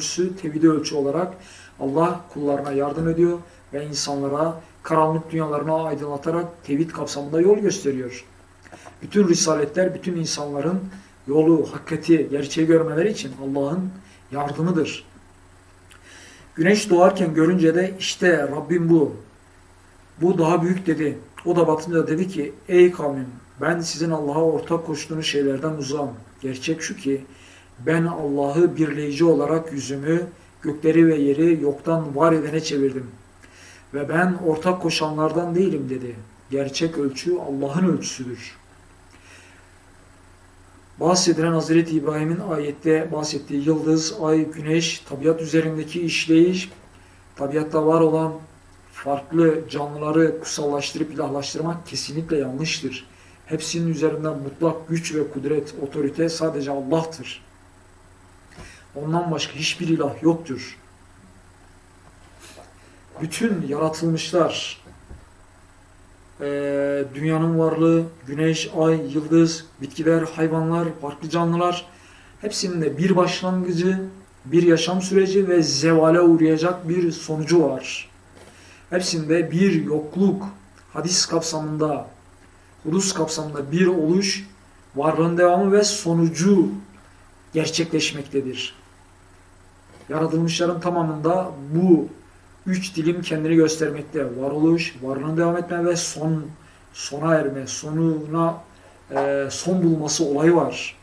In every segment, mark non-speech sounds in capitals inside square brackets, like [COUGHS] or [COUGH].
ölçüsü tevhid ölçü olarak Allah kullarına yardım ediyor ve insanlara karanlık dünyalarını aydınlatarak tevhid kapsamında yol gösteriyor. Bütün risaletler bütün insanların yolu, hakikati, gerçeği görmeleri için Allah'ın yardımıdır. Güneş doğarken görünce de işte Rabbim bu. Bu daha büyük dedi. O da batınca dedi ki ey kavmim ben sizin Allah'a ortak koştuğunuz şeylerden uzağım. Gerçek şu ki ben Allah'ı birleyici olarak yüzümü gökleri ve yeri yoktan var edene çevirdim. Ve ben ortak koşanlardan değilim dedi. Gerçek ölçü Allah'ın ölçüsüdür. Bahsedilen Hazreti İbrahim'in ayette bahsettiği yıldız, ay, güneş, tabiat üzerindeki işleyiş, tabiatta var olan farklı canlıları kutsallaştırıp ilahlaştırmak kesinlikle yanlıştır. Hepsinin üzerinden mutlak güç ve kudret, otorite sadece Allah'tır. Ondan başka hiçbir ilah yoktur. Bütün yaratılmışlar, eee, dünyanın varlığı, güneş, ay, yıldız, bitkiler, hayvanlar, farklı canlılar hepsinin de bir başlangıcı, bir yaşam süreci ve zevale uğrayacak bir sonucu var. Hepsinde bir yokluk, hadis kapsamında, Rus kapsamında bir oluş, varlığın devamı ve sonucu gerçekleşmektedir. Yaratılmışların tamamında bu üç dilim kendini göstermekte. Varoluş, varlığın devam etme ve son sona erme, sonuna e, son bulması olayı var.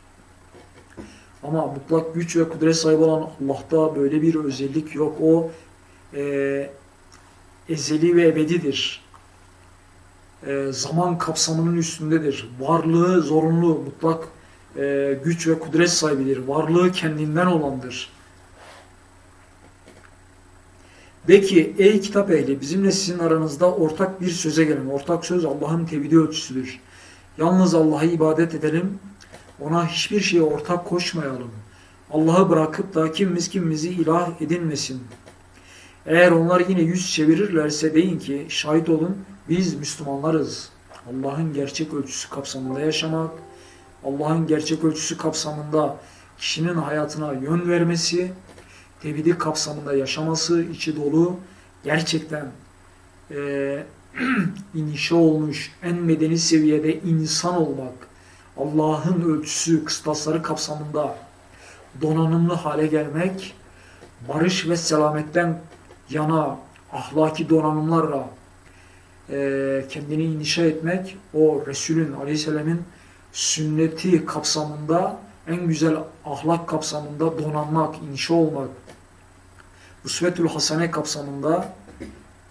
Ama mutlak güç ve kudret sahibi olan Allah'ta böyle bir özellik yok. O e, ezeli ve ebedidir. E, zaman kapsamının üstündedir. Varlığı zorunlu, mutlak e, güç ve kudret sahibidir. Varlığı kendinden olandır. De ki ey kitap ehli bizimle sizin aranızda ortak bir söze gelin. Ortak söz Allah'ın tevhidi ölçüsüdür. Yalnız Allah'a ibadet edelim. Ona hiçbir şeye ortak koşmayalım. Allah'ı bırakıp da kimimiz kimimizi ilah edinmesin. Eğer onlar yine yüz çevirirlerse deyin ki şahit olun biz Müslümanlarız. Allah'ın gerçek ölçüsü kapsamında yaşamak, Allah'ın gerçek ölçüsü kapsamında kişinin hayatına yön vermesi, tevhidi kapsamında yaşaması, içi dolu, gerçekten e, [CLEARS THROAT] inişe olmuş, en medeni seviyede insan olmak, Allah'ın ölçüsü, kıstasları kapsamında donanımlı hale gelmek, barış ve selametten yana ahlaki donanımlarla e, kendini inşa etmek, o Resulün Aleyhisselam'ın sünneti kapsamında en güzel ahlak kapsamında donanmak, inşa olmak, Usvetül Hasane kapsamında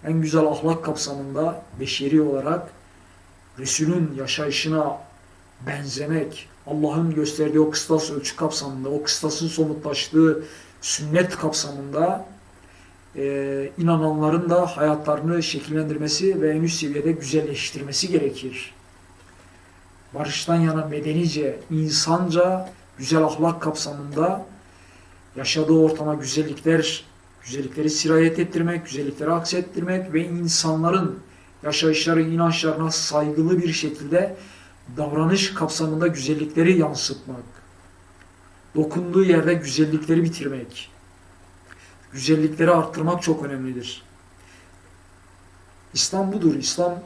en güzel ahlak kapsamında beşeri olarak Resulün yaşayışına benzemek, Allah'ın gösterdiği o kıstas ölçü kapsamında, o kıstasın somutlaştığı sünnet kapsamında e, inananların da hayatlarını şekillendirmesi ve en üst seviyede güzelleştirmesi gerekir. Barıştan yana medenice, insanca, güzel ahlak kapsamında yaşadığı ortama güzellikler, güzellikleri sirayet ettirmek, güzellikleri aksettirmek ve insanların yaşayışları, inançlarına saygılı bir şekilde davranış kapsamında güzellikleri yansıtmak. Dokunduğu yerde güzellikleri bitirmek. Güzellikleri arttırmak çok önemlidir. İslam budur. İslam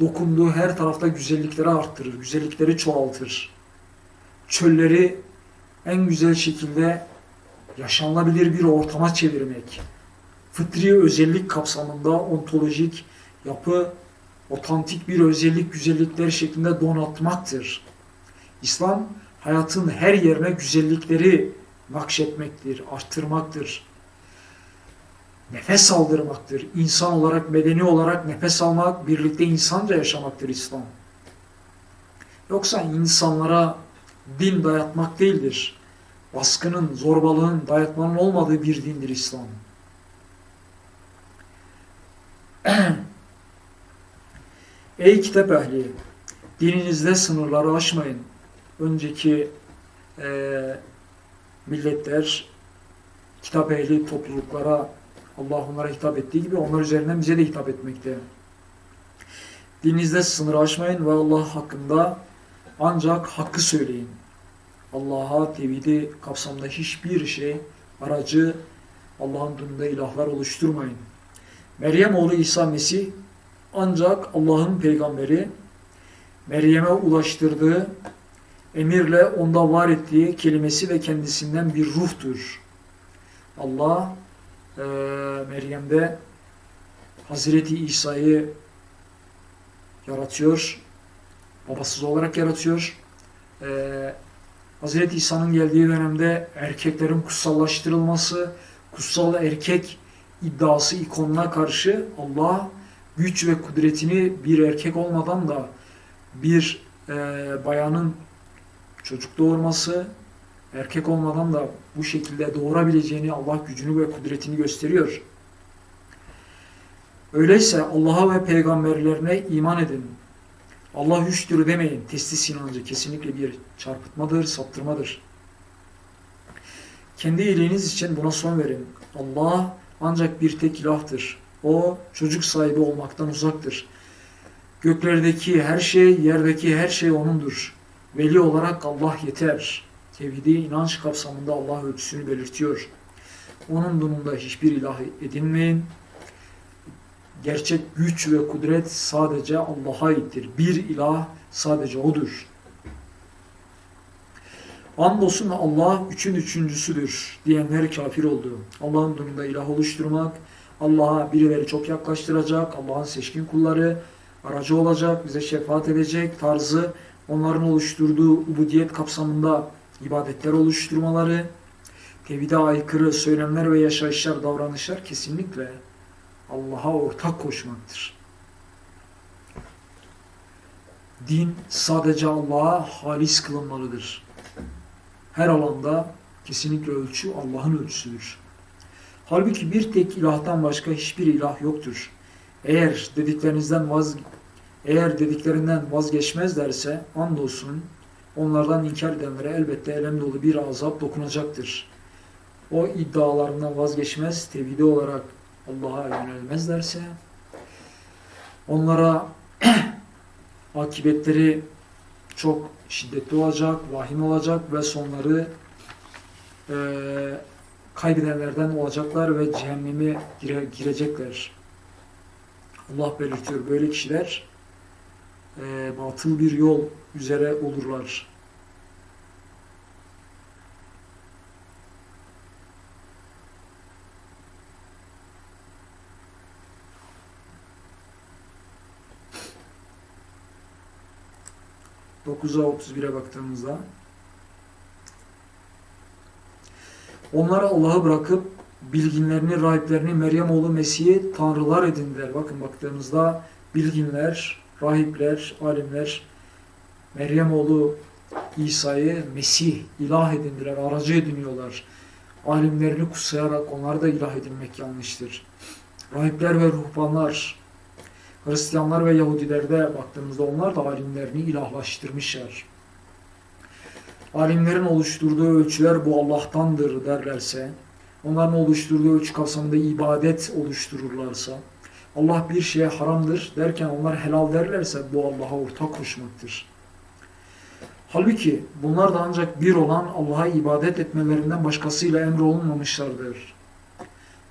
dokunduğu her tarafta güzellikleri arttırır, güzellikleri çoğaltır. Çölleri en güzel şekilde yaşanılabilir bir ortama çevirmek. Fıtri özellik kapsamında ontolojik yapı, otantik bir özellik, güzellikler şeklinde donatmaktır. İslam hayatın her yerine güzellikleri nakşetmektir, arttırmaktır. Nefes aldırmaktır. İnsan olarak, medeni olarak nefes almak, birlikte insanca yaşamaktır İslam. Yoksa insanlara din dayatmak değildir. Baskının, zorbalığın, dayatmanın olmadığı bir dindir İslam. [CLEARS THROAT] Ey kitap ehli! Dininizde sınırları aşmayın. Önceki e, milletler, kitap ehli topluluklara Allah onlara hitap ettiği gibi onlar üzerinden bize de hitap etmekte. Dininizde sınırı aşmayın ve Allah hakkında ancak hakkı söyleyin. Allah'a tevhidi kapsamında hiçbir şey aracı Allah'ın dününde ilahlar oluşturmayın. Meryem oğlu İsa Mesih ancak Allah'ın peygamberi Meryem'e ulaştırdığı emirle onda var ettiği kelimesi ve kendisinden bir ruhtur. Allah e, Meryem'de Hazreti İsa'yı yaratıyor. Babasız olarak yaratıyor. E, Hazreti İsa'nın geldiği dönemde erkeklerin kutsallaştırılması, kutsal erkek iddiası ikonuna karşı Allah güç ve kudretini bir erkek olmadan da bir e, bayanın çocuk doğurması, erkek olmadan da bu şekilde doğurabileceğini Allah gücünü ve kudretini gösteriyor. Öyleyse Allah'a ve peygamberlerine iman edin. Allah üçtür demeyin. Testis inancı kesinlikle bir çarpıtmadır, saptırmadır. Kendi iyiliğiniz için buna son verin. Allah ancak bir tek ilahtır. O çocuk sahibi olmaktan uzaktır. Göklerdeki her şey, yerdeki her şey O'nundur. Veli olarak Allah yeter. Tevhidi inanç kapsamında Allah ölçüsünü belirtiyor. Onun donunda hiçbir ilah edinmeyin. Gerçek güç ve kudret sadece Allah'a aittir. Bir ilah sadece O'dur. Andolsun Allah üçün üçüncüsüdür diyenler kafir oldu. Allah'ın donunda ilah oluşturmak, Allah'a birileri çok yaklaştıracak, Allah'ın seçkin kulları aracı olacak, bize şefaat edecek tarzı onların oluşturduğu ubudiyet kapsamında ibadetler oluşturmaları, tevhide aykırı söylemler ve yaşayışlar, davranışlar kesinlikle Allah'a ortak koşmaktır. Din sadece Allah'a halis kılınmalıdır. Her alanda kesinlikle ölçü Allah'ın ölçüsüdür. Halbuki bir tek ilahtan başka hiçbir ilah yoktur. Eğer dediklerinizden vaz eğer dediklerinden vazgeçmezlerse andolsun onlardan inkar edenlere elbette elem dolu bir azap dokunacaktır. O iddialarından vazgeçmez, tevhidi olarak Allah'a yönelmezlerse onlara [CLEARS THROAT] akıbetleri çok şiddetli olacak, vahim olacak ve sonları e, kaybedenlerden olacaklar ve cehenneme gire, girecekler. Allah belirtiyor böyle kişiler e, batıl bir yol üzere olurlar. Dokuza 31'e baktığımızda Onlara Allah'ı bırakıp bilginlerini, rahiplerini Meryem oğlu Mesih'i tanrılar edindiler. Bakın baktığımızda bilginler, rahipler, alimler Meryem oğlu İsa'yı Mesih, ilah edindiler, aracı ediniyorlar. Alimlerini kutsayarak onları da ilah edinmek yanlıştır. Rahipler ve ruhbanlar, Hristiyanlar ve Yahudilerde baktığımızda onlar da alimlerini ilahlaştırmışlar. Alimlerin oluşturduğu ölçüler bu Allah'tandır derlerse, onların oluşturduğu ölçü kapsamında ibadet oluştururlarsa, Allah bir şeye haramdır derken onlar helal derlerse bu Allah'a ortak koşmaktır. Halbuki bunlar da ancak bir olan Allah'a ibadet etmelerinden başkasıyla emrolunmamışlardır.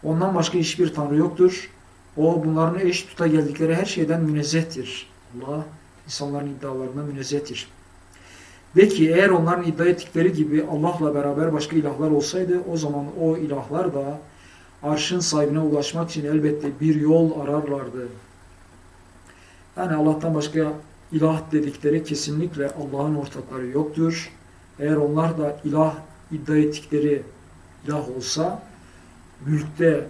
Ondan başka hiçbir tanrı yoktur. O bunların eş tuta geldikleri her şeyden münezzehtir. Allah insanların iddialarına münezzehtir. De ki eğer onların iddia ettikleri gibi Allah'la beraber başka ilahlar olsaydı o zaman o ilahlar da arşın sahibine ulaşmak için elbette bir yol ararlardı. Yani Allah'tan başka ilah dedikleri kesinlikle Allah'ın ortakları yoktur. Eğer onlar da ilah iddia ettikleri ilah olsa mülkte,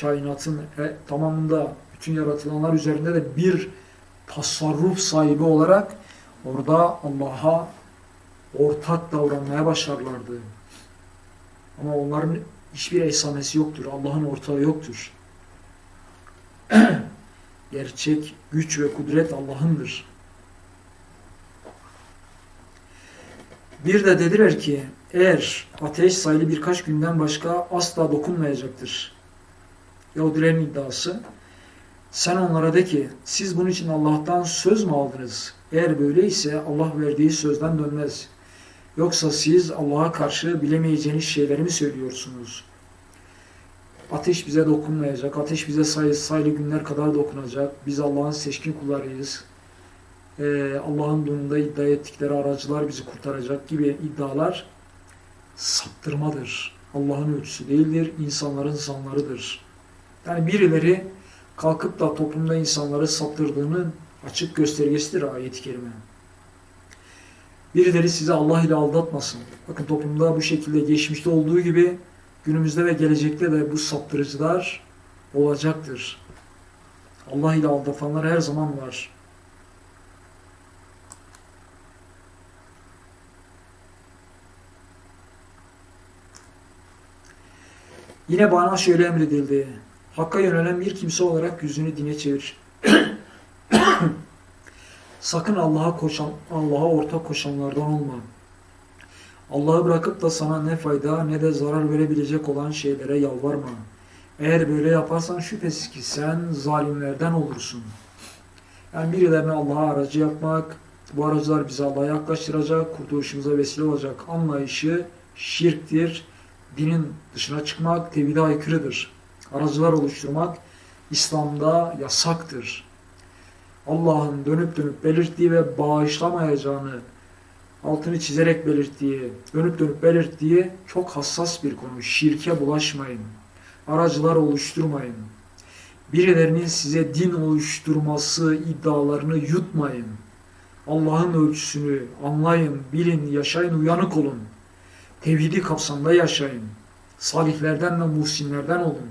kainatın tamamında bütün yaratılanlar üzerinde de bir tasarruf sahibi olarak orada Allah'a ortak davranmaya başlarlardı. Ama onların hiçbir esamesi yoktur. Allah'ın ortağı yoktur. [CLEARS THROAT] Gerçek güç ve kudret Allah'ındır. Bir de dediler ki eğer ateş sayılı birkaç günden başka asla dokunmayacaktır. Yahudilerin iddiası. Sen onlara de ki siz bunun için Allah'tan söz mü aldınız? Eğer böyleyse Allah verdiği sözden dönmez. Yoksa siz Allah'a karşı bilemeyeceğiniz şeyleri mi söylüyorsunuz? Ateş bize dokunmayacak. Ateş bize sayı, sayılı günler kadar dokunacak. Biz Allah'ın seçkin kullarıyız. Ee, Allah'ın dununda iddia ettikleri aracılar bizi kurtaracak gibi iddialar saptırmadır. Allah'ın ölçüsü değildir. insanların zanlarıdır. Yani birileri kalkıp da toplumda insanları saptırdığının açık göstergesidir ayet-i kerime. Birileri sizi Allah ile aldatmasın. Bakın toplumda bu şekilde geçmişte olduğu gibi günümüzde ve gelecekte de bu saptırıcılar olacaktır. Allah ile aldatanlar her zaman var. Yine bana şöyle emredildi. Hakka yönelen bir kimse olarak yüzünü dine çevir. [COUGHS] Sakın Allah'a koşan, Allah'a ortak koşanlardan olma. Allah'ı bırakıp da sana ne fayda ne de zarar verebilecek olan şeylere yalvarma. Eğer böyle yaparsan şüphesiz ki sen zalimlerden olursun. Yani birilerine Allah'a aracı yapmak, bu aracılar bizi Allah'a yaklaştıracak, kurtuluşumuza vesile olacak anlayışı şirktir. Dinin dışına çıkmak tevhide aykırıdır. Aracılar oluşturmak İslam'da yasaktır. Allah'ın dönüp dönüp belirttiği ve bağışlamayacağını altını çizerek belirttiği, dönüp dönüp belirttiği çok hassas bir konu. Şirke bulaşmayın. Aracılar oluşturmayın. Birilerinin size din oluşturması iddialarını yutmayın. Allah'ın ölçüsünü anlayın, bilin, yaşayın, uyanık olun. Tevhidi kapsamda yaşayın. Salihlerden ve muhsinlerden olun.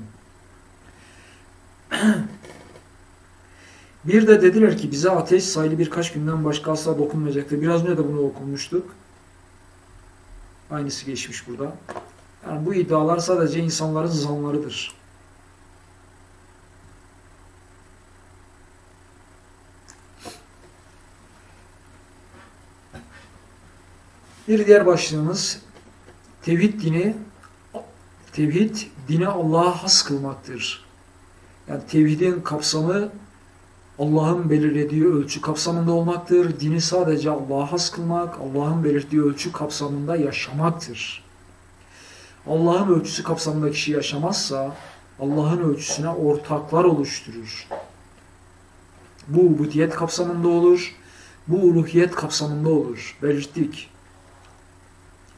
[CLEARS THROAT] Bir de dediler ki bize ateş sayılı birkaç günden başka asla dokunmayacaktır. Biraz önce de bunu okumuştuk. Aynısı geçmiş burada. Yani bu iddialar sadece insanların zanlarıdır. Bir diğer başlığımız tevhid dini tevhid dini Allah'a has kılmaktır. Yani tevhidin kapsamı Allah'ın belirlediği ölçü kapsamında olmaktır. Dini sadece Allah'a has kılmak, Allah'ın belirttiği ölçü kapsamında yaşamaktır. Allah'ın ölçüsü kapsamında kişi yaşamazsa Allah'ın ölçüsüne ortaklar oluşturur. Bu ubudiyet kapsamında olur, bu uluhiyet kapsamında olur. Belirttik.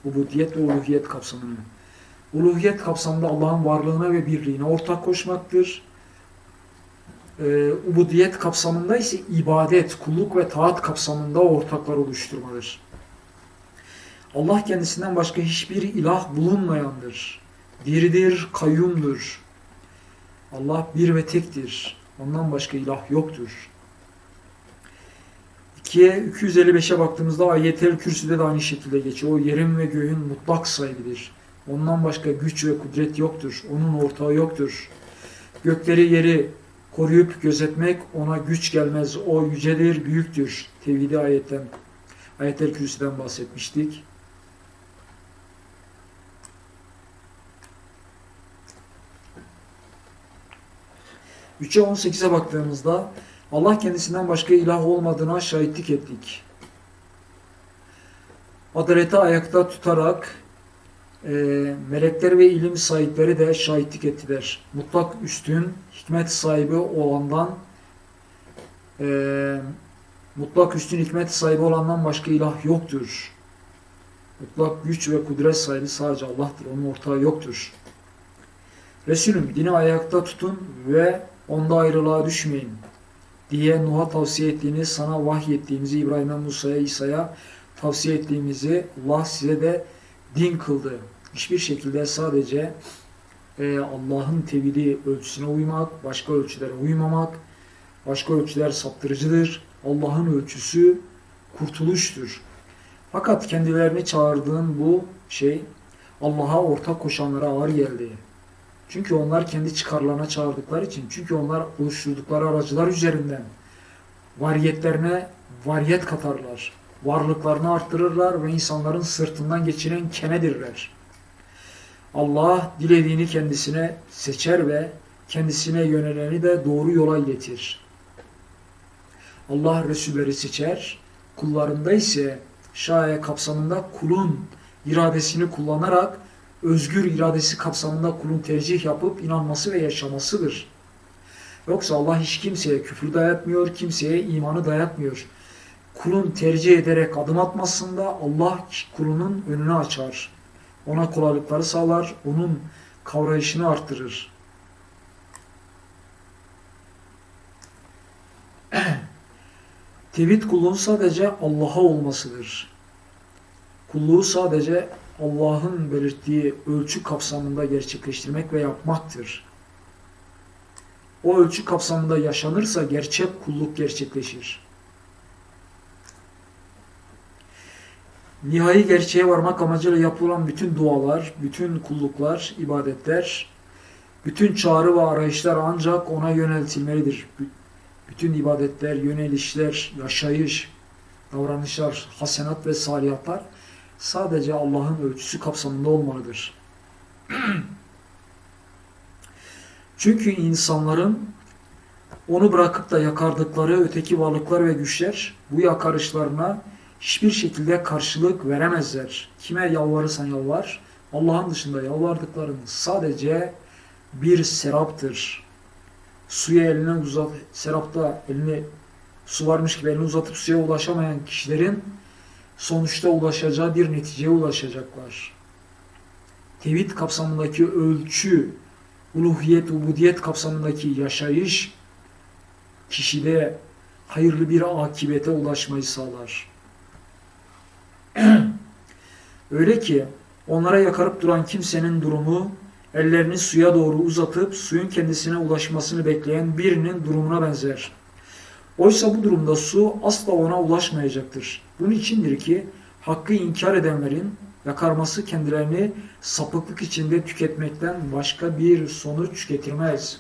Ubudiyet ve uluhiyet kapsamını. Uluhiyet kapsamında Allah'ın varlığına ve birliğine ortak koşmaktır e, ubudiyet kapsamında ise ibadet, kulluk ve taat kapsamında ortaklar oluşturmadır. Allah kendisinden başka hiçbir ilah bulunmayandır. Diridir, kayyumdur. Allah bir ve tektir. Ondan başka ilah yoktur. 2'ye 255'e baktığımızda ayetel kürsüde de aynı şekilde geçiyor. O yerin ve göğün mutlak sahibidir. Ondan başka güç ve kudret yoktur. Onun ortağı yoktur. Gökleri yeri koruyup gözetmek ona güç gelmez. O yücedir, büyüktür. Tevhidi ayetten, ayetler kürsüden bahsetmiştik. Üçe 18'e baktığımızda Allah kendisinden başka ilah olmadığına şahitlik ettik. Adaleti ayakta tutarak e, melekler ve ilim sahipleri de şahitlik ettiler. Mutlak üstün, hikmet sahibi olandan e, mutlak üstün hikmet sahibi olandan başka ilah yoktur. Mutlak güç ve kudret sahibi sadece Allah'tır. Onun ortağı yoktur. Resulüm dini ayakta tutun ve onda ayrılığa düşmeyin diye Nuh'a tavsiye ettiğini, sana vahyettiğimizi İbrahim'e, Musa'ya, İsa'ya tavsiye ettiğimizi Allah size de din kıldı. Hiçbir şekilde sadece e, Allah'ın tevhidi ölçüsüne uymak, başka ölçülere uymamak, başka ölçüler saptırıcıdır. Allah'ın ölçüsü kurtuluştur. Fakat kendilerini çağırdığın bu şey Allah'a ortak koşanlara ağır geldi. Çünkü onlar kendi çıkarlarına çağırdıkları için, çünkü onlar oluşturdukları aracılar üzerinden variyetlerine variyet katarlar. Varlıklarını arttırırlar ve insanların sırtından geçiren kenedirler. Allah dilediğini kendisine seçer ve kendisine yöneleni de doğru yola iletir. Allah Resulleri seçer, kullarında ise şaye kapsamında kulun iradesini kullanarak özgür iradesi kapsamında kulun tercih yapıp inanması ve yaşamasıdır. Yoksa Allah hiç kimseye küfür dayatmıyor, kimseye imanı dayatmıyor. Kulun tercih ederek adım atmasında Allah kulunun önünü açar. Ona kolaylıkları sağlar, onun kavrayışını arttırır. [CLEARS THROAT] Tevhid kulluğun sadece Allah'a olmasıdır. Kulluğu sadece Allah'ın belirttiği ölçü kapsamında gerçekleştirmek ve yapmaktır. O ölçü kapsamında yaşanırsa gerçek kulluk gerçekleşir. Nihai gerçeğe varmak amacıyla yapılan bütün dualar, bütün kulluklar, ibadetler, bütün çağrı ve arayışlar ancak ona yöneltilmelidir. Bütün ibadetler, yönelişler, yaşayış, davranışlar, hasenat ve salihatlar sadece Allah'ın ölçüsü kapsamında olmalıdır. [CLEARS THROAT] Çünkü insanların onu bırakıp da yakardıkları öteki varlıklar ve güçler bu yakarışlarına hiçbir şekilde karşılık veremezler. Kime yalvarırsan yalvar, Allah'ın dışında yalvardıkların sadece bir seraptır. Suya eline uzat, serapta elini su varmış gibi elini uzatıp suya ulaşamayan kişilerin sonuçta ulaşacağı bir neticeye ulaşacaklar. Tevhid kapsamındaki ölçü, uluhiyet, ubudiyet kapsamındaki yaşayış kişide hayırlı bir akibete ulaşmayı sağlar. [CLEARS THROAT] Öyle ki onlara yakarıp duran kimsenin durumu ellerini suya doğru uzatıp suyun kendisine ulaşmasını bekleyen birinin durumuna benzer. Oysa bu durumda su asla ona ulaşmayacaktır. Bunun içindir ki hakkı inkar edenlerin yakarması kendilerini sapıklık içinde tüketmekten başka bir sonuç getirmez.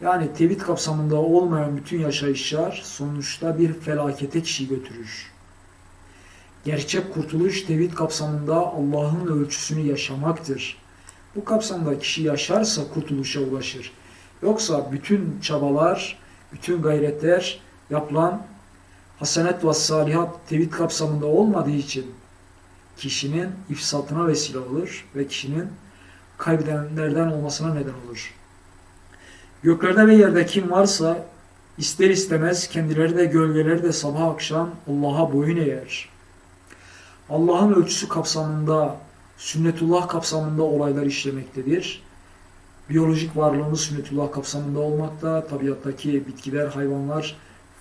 Yani tevhid kapsamında olmayan bütün yaşayışlar sonuçta bir felakete kişi götürür. Gerçek kurtuluş tevhid kapsamında Allah'ın ölçüsünü yaşamaktır. Bu kapsamda kişi yaşarsa kurtuluşa ulaşır. Yoksa bütün çabalar, bütün gayretler yapılan hasenet ve salihat tevhid kapsamında olmadığı için kişinin ifsatına vesile olur ve kişinin kaybedenlerden olmasına neden olur. Göklerde ve yerde kim varsa ister istemez kendileri de gölgeleri de sabah akşam Allah'a boyun eğer. Allah'ın ölçüsü kapsamında, sünnetullah kapsamında olaylar işlemektedir. Biyolojik varlığımız sünnetullah kapsamında olmakta, tabiattaki bitkiler, hayvanlar,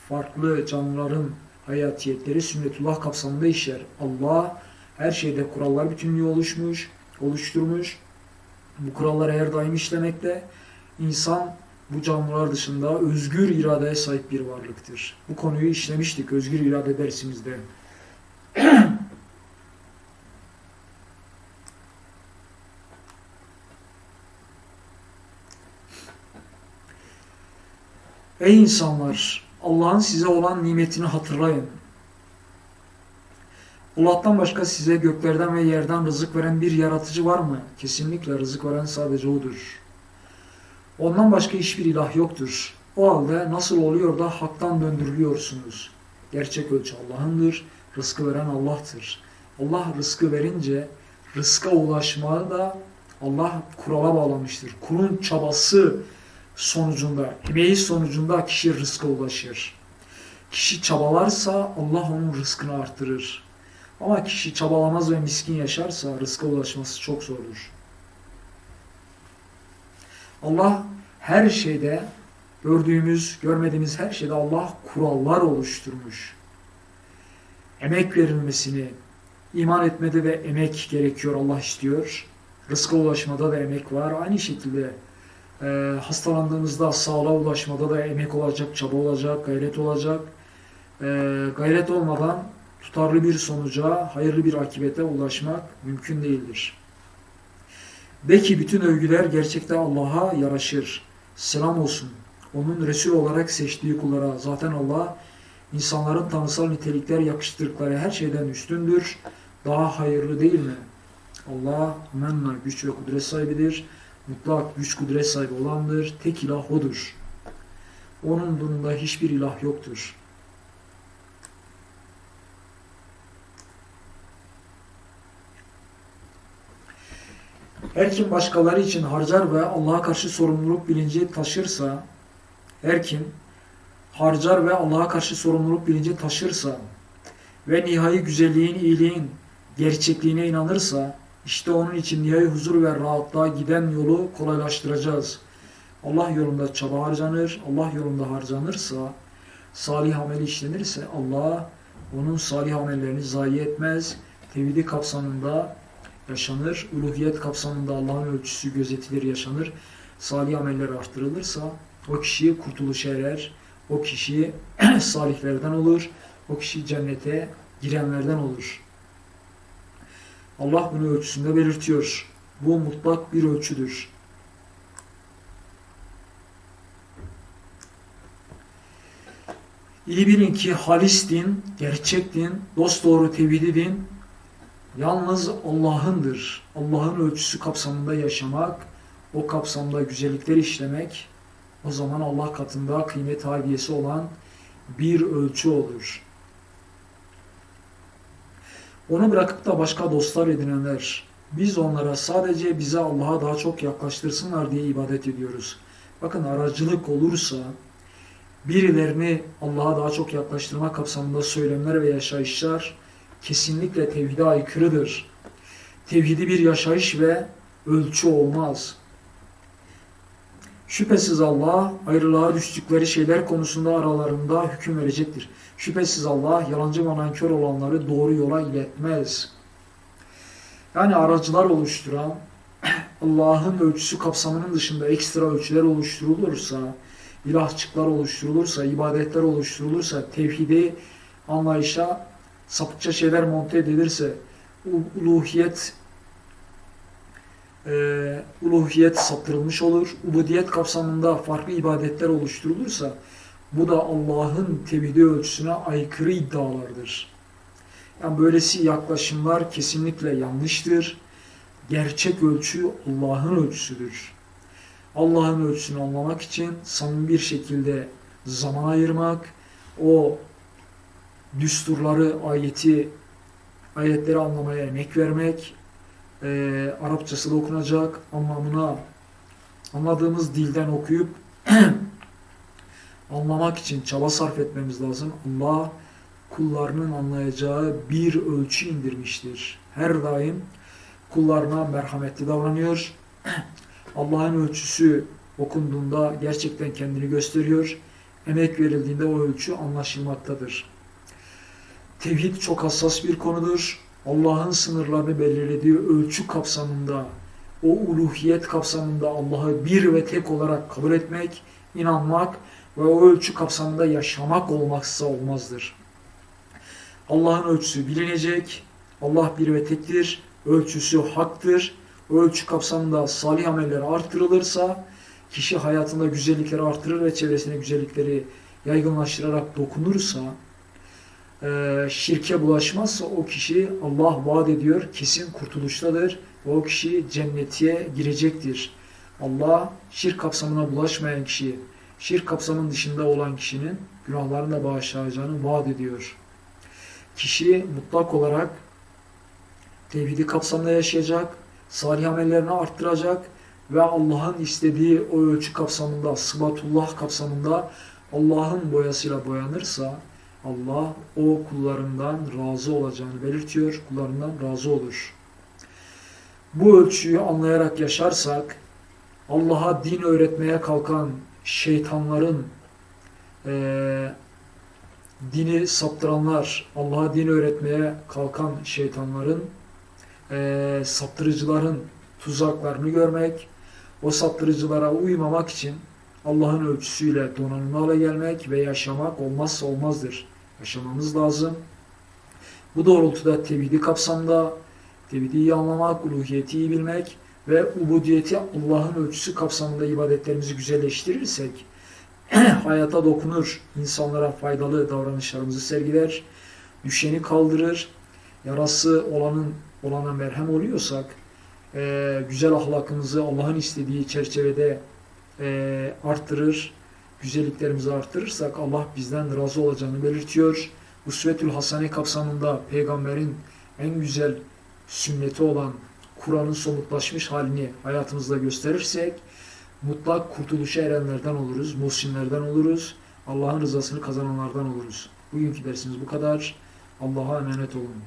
farklı canlıların hayatiyetleri sünnetullah kapsamında işler. Allah her şeyde kurallar bütünlüğü oluşmuş, oluşturmuş. Bu kuralları her daim işlemekte. İnsan bu canlılar dışında özgür iradeye sahip bir varlıktır. Bu konuyu işlemiştik özgür irade dersimizde. Ey insanlar! Allah'ın size olan nimetini hatırlayın. Allah'tan başka size göklerden ve yerden rızık veren bir yaratıcı var mı? Kesinlikle rızık veren sadece O'dur. Ondan başka hiçbir ilah yoktur. O halde nasıl oluyor da haktan döndürülüyorsunuz? Gerçek ölçü Allah'ındır, rızkı veren Allah'tır. Allah rızkı verince rızka ulaşmayı da Allah kurala bağlamıştır. Kulun çabası sonucunda, emeği sonucunda kişi rızka ulaşır. Kişi çabalarsa Allah onun rızkını artırır. Ama kişi çabalamaz ve miskin yaşarsa rızka ulaşması çok zordur. Allah her şeyde gördüğümüz, görmediğimiz her şeyde Allah kurallar oluşturmuş. Emek verilmesini, iman etmede de emek gerekiyor Allah istiyor. Rızka ulaşmada da emek var. Aynı şekilde e, hastalandığımızda sağlığa ulaşmada da emek olacak, çaba olacak, gayret olacak. E, gayret olmadan tutarlı bir sonuca, hayırlı bir akibete ulaşmak mümkün değildir. Belki bütün övgüler gerçekten Allah'a yaraşır. Selam olsun. Onun Resul olarak seçtiği kullara. Zaten Allah insanların tanrısal nitelikler yakıştırdıkları her şeyden üstündür. Daha hayırlı değil mi? Allah menna güç ve kudret sahibidir. Mutlak güç kudret sahibi olandır. Tek ilah odur. Onun durumunda hiçbir ilah yoktur. Her kim başkaları için harcar ve Allah'a karşı sorumluluk bilinci taşırsa, her kim harcar ve Allah'a karşı sorumluluk bilinci taşırsa ve nihai güzelliğin, iyiliğin gerçekliğine inanırsa, işte onun için nihai huzur ve rahatlığa giden yolu kolaylaştıracağız. Allah yolunda çaba harcanır, Allah yolunda harcanırsa, salih amel işlenirse Allah onun salih amellerini zayi etmez. Tevhidi kapsamında yaşanır. Uluhiyet kapsamında Allah'ın ölçüsü gözetilir, yaşanır. Salih ameller arttırılırsa o kişi kurtuluşa erer. O kişi [CLEARS THROAT] salihlerden olur. O kişi cennete girenlerden olur. Allah bunu ölçüsünde belirtiyor. Bu mutlak bir ölçüdür. İyi bilin ki halis din, gerçek din, dosdoğru tevhidi din yalnız Allah'ındır. Allah'ın ölçüsü kapsamında yaşamak, o kapsamda güzellikler işlemek, o zaman Allah katında kıymet harbiyesi olan bir ölçü olur. Onu bırakıp da başka dostlar edinenler, biz onlara sadece bize Allah'a daha çok yaklaştırsınlar diye ibadet ediyoruz. Bakın aracılık olursa, birilerini Allah'a daha çok yaklaştırma kapsamında söylemler ve yaşayışlar kesinlikle tevhide aykırıdır. Tevhidi bir yaşayış ve ölçü olmaz. Şüphesiz Allah ayrılığa düştükleri şeyler konusunda aralarında hüküm verecektir. Şüphesiz Allah yalancı ve nankör olanları doğru yola iletmez. Yani aracılar oluşturan [CLEARS THROAT] Allah'ın ölçüsü kapsamının dışında ekstra ölçüler oluşturulursa, ilahçıklar oluşturulursa, ibadetler oluşturulursa, tevhidi anlayışa sapıkça şeyler monte edilirse, uluhiyet e, uluhiyet saptırılmış olur. Ubudiyet kapsamında farklı ibadetler oluşturulursa bu da Allah'ın tevhidi ölçüsüne aykırı iddialardır. Yani böylesi yaklaşımlar kesinlikle yanlıştır. Gerçek ölçü Allah'ın ölçüsüdür. Allah'ın ölçüsünü anlamak için samimi bir şekilde zaman ayırmak, o düsturları, ayeti, ayetleri anlamaya emek vermek, e, Arapçası da okunacak anlamına anladığımız dilden okuyup [CLEARS THROAT] anlamak için çaba sarf etmemiz lazım. Allah kullarının anlayacağı bir ölçü indirmiştir. Her daim kullarına merhametli davranıyor. [CLEARS THROAT] Allah'ın ölçüsü okunduğunda gerçekten kendini gösteriyor. Emek verildiğinde o ölçü anlaşılmaktadır. Tevhid çok hassas bir konudur. Allah'ın sınırlarını belirlediği ölçü kapsamında, o uluhiyet kapsamında Allah'ı bir ve tek olarak kabul etmek, inanmak ve o ölçü kapsamında yaşamak olmazsa olmazdır. Allah'ın ölçüsü bilinecek, Allah bir ve tektir, ölçüsü haktır. Ölçü kapsamında salih ameller artırılırsa, kişi hayatında güzellikleri artırır ve çevresine güzellikleri yaygınlaştırarak dokunursa, e, şirke bulaşmazsa o kişi Allah vaat ediyor kesin kurtuluştadır ve o kişi cennetiye girecektir. Allah şirk kapsamına bulaşmayan kişi, şirk kapsamının dışında olan kişinin günahlarını da bağışlayacağını vaat ediyor. Kişi mutlak olarak tevhidi kapsamında yaşayacak, salih amellerini arttıracak ve Allah'ın istediği o ölçü kapsamında, sıbatullah kapsamında Allah'ın boyasıyla boyanırsa Allah o kullarından razı olacağını belirtiyor, kullarından razı olur. Bu ölçüyü anlayarak yaşarsak, Allah'a din öğretmeye kalkan şeytanların, e, dini saptıranlar, Allah'a din öğretmeye kalkan şeytanların, e, saptırıcıların tuzaklarını görmek, o saptırıcılara uymamak için Allah'ın ölçüsüyle donanımlı hale gelmek ve yaşamak olmazsa olmazdır yaşamamız lazım. Bu doğrultuda tevhidi kapsamda, tevhidi anlamak, uluhiyeti iyi bilmek ve ubudiyeti Allah'ın ölçüsü kapsamında ibadetlerimizi güzelleştirirsek, [CLEARS THROAT] hayata dokunur, insanlara faydalı davranışlarımızı sergiler, düşeni kaldırır, yarası olanın olana merhem oluyorsak, e, güzel ahlakımızı Allah'ın istediği çerçevede e, arttırır, güzelliklerimizi arttırırsak Allah bizden razı olacağını belirtiyor. Usvetül Hasane kapsamında peygamberin en güzel sünneti olan Kur'an'ın somutlaşmış halini hayatımızda gösterirsek mutlak kurtuluşa erenlerden oluruz, muhsinlerden oluruz, Allah'ın rızasını kazananlardan oluruz. Bugünkü dersimiz bu kadar. Allah'a emanet olun.